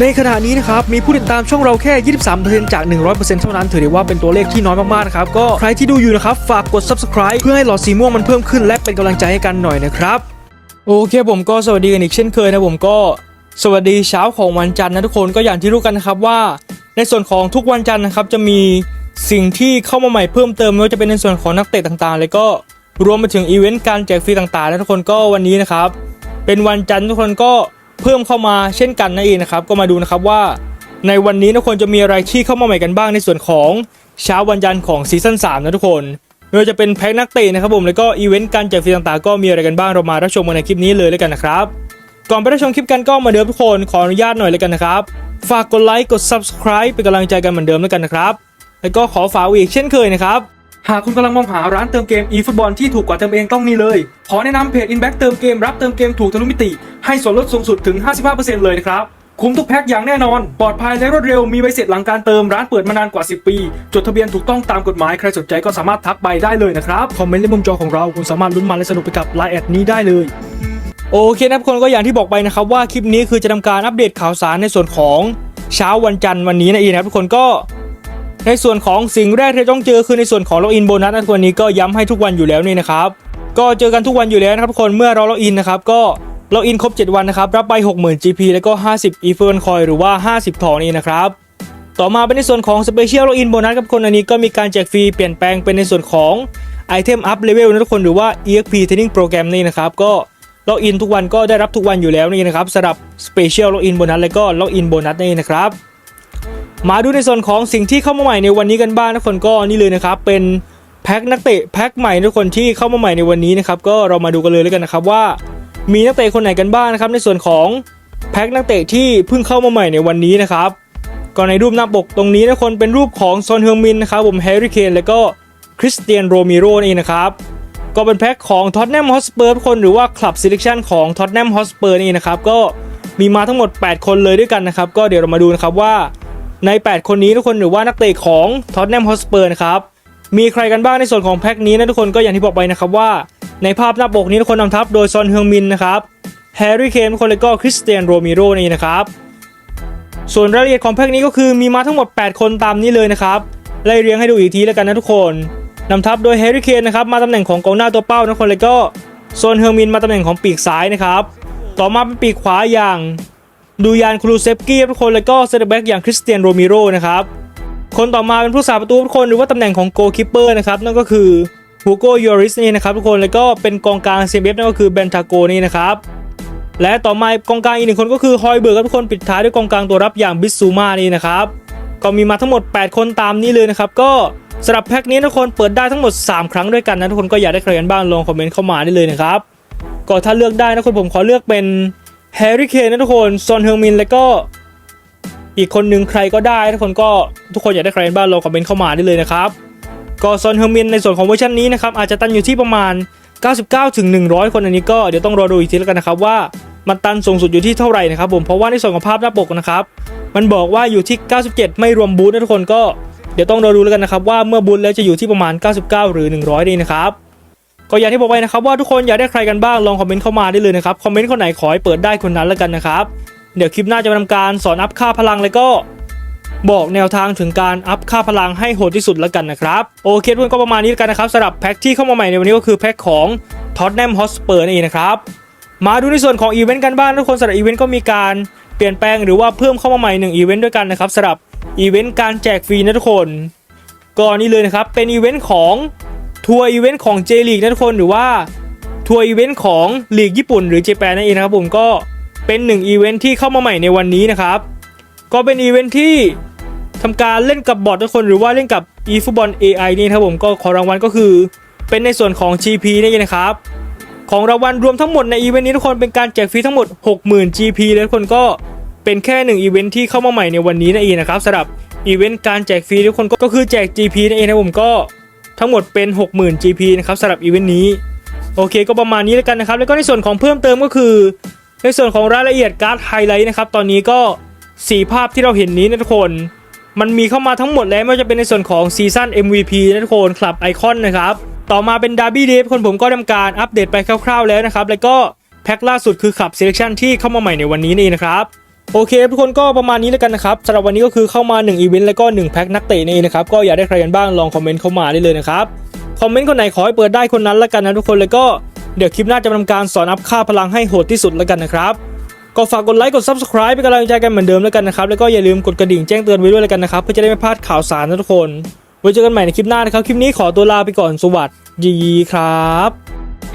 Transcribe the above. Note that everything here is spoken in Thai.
ในขณะนี้นะครับมีผู้ติดตามช่องเราแค่ 23%จาก 100%เท่านั้นถือได้ว่าเป็นตัวเลขที่น้อยมากๆนะครับก็ใครที่ดูอยู่นะครับฝากกด subscribe เพื่อให้หลอดสีม่วงมันเพิ่มขึ้น และเป็นกำลังใจให้กันหน่อยนะครับโอเคผมก็สวัสดีกันอีกเช่นเคยนะผมก็สวัสดีเช้าของวันจันทร์นะทุกคนก็อย่างที่รู้กันนะครับว่า ในส่วนของทุกวันจันทร์นะครับจะมีสิ่งที่เข้ามาใหม่เพิ่มเติมไม่ว่าจะเป็นในส่วนของนักเตะต่างๆ แล้วก็รวมไปถึงอีเวนต์การแจกฟรีต่างๆนะทุกคนก็วันนี้นะครับเป็นวันจันทร์ทุกคนก็ เพิ่มเข้ามาเช่นกันนั่นเองนะครับ ก็มาดูนะครับว่า ในวันนี้ทุกคนจะมีอะไรที่เข้ามาใหม่กันบ้างในส่วนของเช้าวันจันทร์ของซีซั่น3นะทุกคนไม่ว่าจะเป็นแพ็คนักเตะนะครับผมแล้วก็อีเวนต์การแจกฟรีต่างๆก็มีอะไรกันบ้างเรามารับชมกันในคลิปนี้เลยแล้วกันนะครับก่อนไปรับชมคลิปกันก็มาเดิมทุกคนขออนุญาตหน่อยเลยกันนะครับ ฝากกดไลค์กด subscribe เป็นกำลังใจกันเหมือนเดิมแล้วกันนะครับ แล้วก็ขอฝากอีกเช่นเคยนะครับ หากคุณกำลังมองหาร้านเติมเกม eFootball ที่ถูกกว่าเติมเองต้องนี่เลย ขอแนะนำเพจ Inback เติมเกมรับเติมเกมถูกทะลุมิติ ให้ส่วนลดสูงสุดถึง 55%เลยนะครับ คุ้มทุกแพ็คอย่างแน่นอน ปลอดภัยและรวดเร็วมีใบเสร็จหลังการเติมร้านเปิดมานานกว่า 10 ปี จดทะเบียนถูกต้องตามกฎหมายใครสนใจก็สามารถทักไปได้เลยนะครับ คอมเมนต์ในมุมจอของเราคุณสามารถลุ้นมันและสนุกไปกับไลน์แอดนี้ได้เลยโอเคนะทุกคนก็อย่างที่บอกไปนะครับว่าคลิปนี้คือจะทำการอัปเดตข่าวสารในส่วนของเช้าวันจันทร์วันนี้นั่นเองนะครับทุกคนก็ ในส่วนของสิ่งแรกที่ต้องเจอคือในส่วนของล็อกอินโบนัสนะทุกคนนี้ก็ย้ำให้ทุกวันอยู่แล้วนี่นะครับก็เจอกันทุกวันอยู่แล้วนะครับทุกคนเมื่อเราล็อกอินนะครับก็ล็อกอินครบ 7 วันนะครับรับไป 60,000 GP แล้วก็ 50 e f e r n Coin หรือว่า 50 ทองนี่นะครับต่อมาเป็นในส่วนของ Special Login Bonus ครับทุกคนอันนี้ก็มีการแจกฟรีเปลี่ยนแปลงเป็นในส่วนของ Item Up Level นะทุกคนหรือว่า EXP Training Program นี่นะครับก็ล็อกอินทุกวันก็ได้รับทุกวันอยู่แล้วนี่นะครับสำหรับ Special Login Bonus แล้วก็ Login Bonus นี่นะครับ มาดูในส่วนของสิ่งที่เข้ามาใหม่ในวันนี้กันบ้างทุกคนก็นี่เลยนะครับ เป็นแพ็คนักเตะแพ็คใหม่ทุกคนที่เข้ามาใหม่ในวันนี้นะครับก็เรามาดูกันเลยแล้วกันนะครับว่า มีนักเตะคนไหนกันบ้างนะครับในส่วนของแพ็คนักเตะที่เพิ่งเข้ามาใหม่ในวันนี้นะครับก็ในรูปหน้าปกตรงนี้นะคนเป็นรูปของซอนเฮงมินนะครับผมแฮร์รี่เคนแล้วก็คริสเตียนโรมิโรนี่นะครับก็เป็นแพ็คของท็อตแนมฮอสเปอร์ทุกคนหรือว่าคลับ e ิเล c ชันของท็อตแนมฮอสเปอร์นี่นะครับก็มีมาทั้งหมด 8 คนเลยด้วยกันนะครับก็เดี๋ยวเรามาดูนะครับว่า ใน 8 คนนี้ทุกคนหรือว่านักเตะของท็อตแนมฮอสเปอร์นะครับ มีใครกันบ้างในส่วนของแพ็คนี้นะทุกคนก็อย่างที่บอกไปนะครับว่า ในภาพหน้าปกนี้ทุกคนนำทัพโดยซอนเฮืองมินนะครับแฮร์รี่เคนคนแล้วก็คริสเตียนโรมิโรนี่นะครับ ส่วนรายละเอียดของแพ็คนี้ก็คือมีมาทั้งหมด 8 คนตามนี้เลยนะครับไล่เรียงให้ดูอีกทีแล้วกันนะทุกคนนำทัพโดยแฮร์รี่เคนนะครับมาตำแหน่งของกองหน้าตัวเป้านะทุกคนแล้วก็โซนเฮืองมินมาตำแหน่งของปีกซ้ายนะครับ ต่อมาเป็นปีกขวาอย่าง ดูยานครูเซฟกี้ทุกคนแล้วก็เซนเตอร์แบ็กอย่างคริสเตียนโรมิโรนะครับคนต่อมาเป็นผู้สาประตูทุกคนหรือว่าตำแหน่งของโกคิปเปอร์นะครับนั่นก็คือฮูโกยอริสนี่นะครับทุกคนแล้วก็เป็นกองกลางเซเบฟนั่นก็คือเบนทาโกนี่นะครับและต่อมากองกลางอีกหนึ่งคนก็คือฮอยเบิร์กครับทุกคนปิดท้ายด้วยกองกลางตัวรับอย่างบิสซูมานี่นะครับก็มีมาทั้งหมด 8 คนตามนี้เลยนะครับก็สำหรับแพ็คนี้ทุกคนเปิดได้ทั้งหมด 3 ครั้งด้วยกันนะทุกคนก็อยากได้ใครกันบ้างลองคอมเมนต์เข้ามาได้เลยนะครับก็ถ้าเลือกได้นะคนผมขอเลือกเป็น แฮร์รี่เคนนะทุกคนซอนเฮงมินแล้วก็อีกคนหนึ่งใครก็ได้ ทุกคนก็ทุกคนอยากได้ใครบ้างลองคอมเมนต์เข้ามาได้เลยนะครับก็ซอนเฮงมินในส่วนของเวอร์ชันนี้นะครับอาจจะตันอยู่ที่ประมาณ 99ถึง100 คนอันนี้ก็เดี๋ยวต้องรอดูอีกทีแล้วกันนะครับว่ามันตันสูงสุดอยู่ที่เท่าไหร่นะครับผมเพราะว่าในส่วนของภาพหน้าปกนะครับมันบอกว่าอยู่ที่ 97 ไม่รวมบูธนะทุกคนก็เดี๋ยวต้องรอดูแล้วกันนะครับว่าเมื่อบูธแล้วจะอยู่ที่ประมาณ 99 หรือ 100นี่นะครับ ก็อย่างที่บอกไปนะครับว่าทุกคนอยากได้ใครกันบ้างลองคอมเมนต์เข้ามาได้เลยนะครับคอมเมนต์คนไหนขอให้เปิดได้คนนั้นแล้วกันนะครับเดี๋ยวคลิปหน้าจะมาทำการสอนอัพค่าพลังแล้วก็บอกแนวทางถึงการอัพค่าพลังให้โหดที่สุดแล้วกันนะครับ โอเคทุกคนก็ประมาณนี้แล้วกันนะครับสำหรับแพ็คที่เข้ามาใหม่ในวันนี้ก็คือแพ็คของท็อตแนมฮอสเปอร์นั่นเองนะครับมาดูในส่วนของอีเวนต์กันบ้างทุกคนสำหรับอีเวนต์ก็มีการเปลี่ยนแปลงหรือว่าเพิ่มเข้ามาใหม่หนึ่งอีเวนต์ด้วยกันนะครับสำหรับอีเวนต์การแจกฟรีนะทุกคนก็นี่เลยนะครับเป็นอีเวนต์ของ ทัวร์อีเวนต์ของ J League นะทุกคนหรือว่าทัวร์อีเวนต์ของลีกญี่ปุ่นหรือเจแปนนั่นเองนะครับผมก็เป็นหนึ่งอีเวนต์ที่เข้ามาใหม่ในวันนี้นะครับ ก็เป็นอีเวนต์ที่ทำการเล่นกับบอททุกคนหรือว่าเล่นกับ eFootball AI นี่นะครับผมก็ของรางวัลก็คือ เป็นในส่วนของ GP นี่เองนะครับ ของรางวัลรวมทั้งหมดในอีเวนต์นี้ทุกคนเป็นการแจกฟรีทั้งหมด 60,000 GP เลยทุกคนก็เป็นแค่หนึ่งอีเวนต์ที่เข้ามาใหม่ในวันนี้นั่นเองนะครับสำหรับอีเวนต์การแจกฟรีทุกคนก็คือแจก GP นั่นเองนะผมก็ ทั้งหมดเป็น 60,000 GP นะครับสำหรับอีเวนต์นี้ โอเคก็ประมาณนี้แล้วกันนะครับ แล้วก็ในส่วนของเพิ่มเติมก็คือ ในส่วนของรายละเอียดการ์ดไฮไลท์นะครับ ตอนนี้ก็4ภาพที่เราเห็นนี้นะทุกคน มันมีเข้ามาทั้งหมดแล้วไม่ว่าจะเป็นในส่วนของซีซั่น MVP นะทุกคนคลับไอคอนนะครับ ต่อมาเป็นดาร์บี้เดฟคนผมก็ทำการอัปเดตไปคร่าวๆแล้วนะครับ แล้วก็แพ็คล่าสุดคือคลับเซเลคชันที่เข้ามาใหม่ในวันนี้นี่นะครับ โอเคทุกคนก็ประมาณนี้แล้วกันนะครับสำหรับวันนี้ก็คือเข้ามา1อีเวนต์แล้วก็1แพ็คนักเตะนี่นะครับก็อยากได้ใครกันบ้างลองคอมเมนต์เข้ามาได้เลยนะครับคอมเมนต์คนไหนขอให้เปิดได้คนนั้นแล้วกันนะทุกคนแล้วก็เดี๋ยวคลิปหน้าจะทำการสอนอัพค่าพลังให้โหดที่สุดแล้วกันนะครับก็ฝากกดไลค์กด subscribe เป็นกำลังใจกันเหมือนเดิมแล้วกันนะครับแล้วก็อย่าลืมกดกระดิ่งแจ้งเตือนไว้ด้วยแล้วกันนะครับเพื่อจะได้ไม่พลาดข่าวสารนะทุกคนไว้เจอกันใหม่ในคลิปหน้านะครับคลิปนี้ขอตัวลาไปก่อนสวัสดีครับ